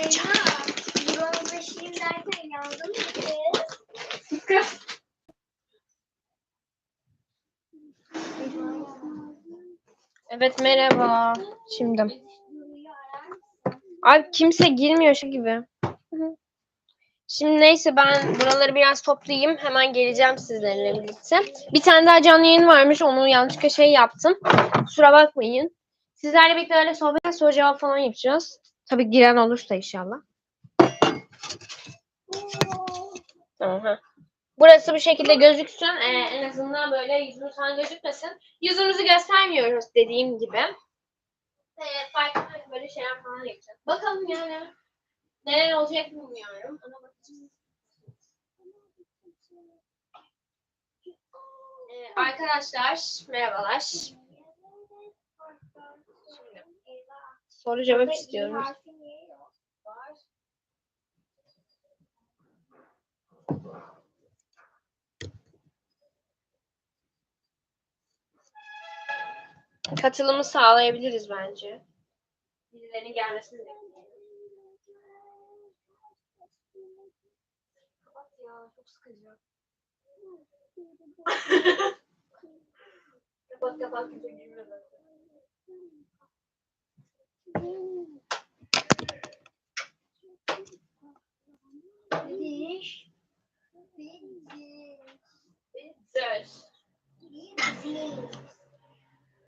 Yoldaşıyım derken yandım ki. Evet merhaba. Şimdi. Abi kimse girmiyor şu gibi. Şimdi neyse ben buraları biraz toplayayım. Hemen geleceğim sizlerle birlikte. Bir tane daha canlı yayın varmış. Onu yanlışlıkla şey yaptım. Kusura bakmayın. Sizlerle birlikte öyle sohbet soru cevap falan yapacağız. Tabii giren olursa inşallah. Burası bu şekilde gözüksün. Ee, en azından böyle yüzümüz falan gözükmesin. Yüzümüzü göstermiyoruz dediğim gibi. Ee, farklı böyle şeyler falan yapacağız. Bakalım yani. Neler olacak bilmiyorum. Ona. Ee, arkadaşlar merhabalar. Soru cevap istiyorum. katılımı sağlayabiliriz bence. Birilerinin gelmesini bekliyorum. kapat kapat bize gülme Beş. Beş. Beş. Beş.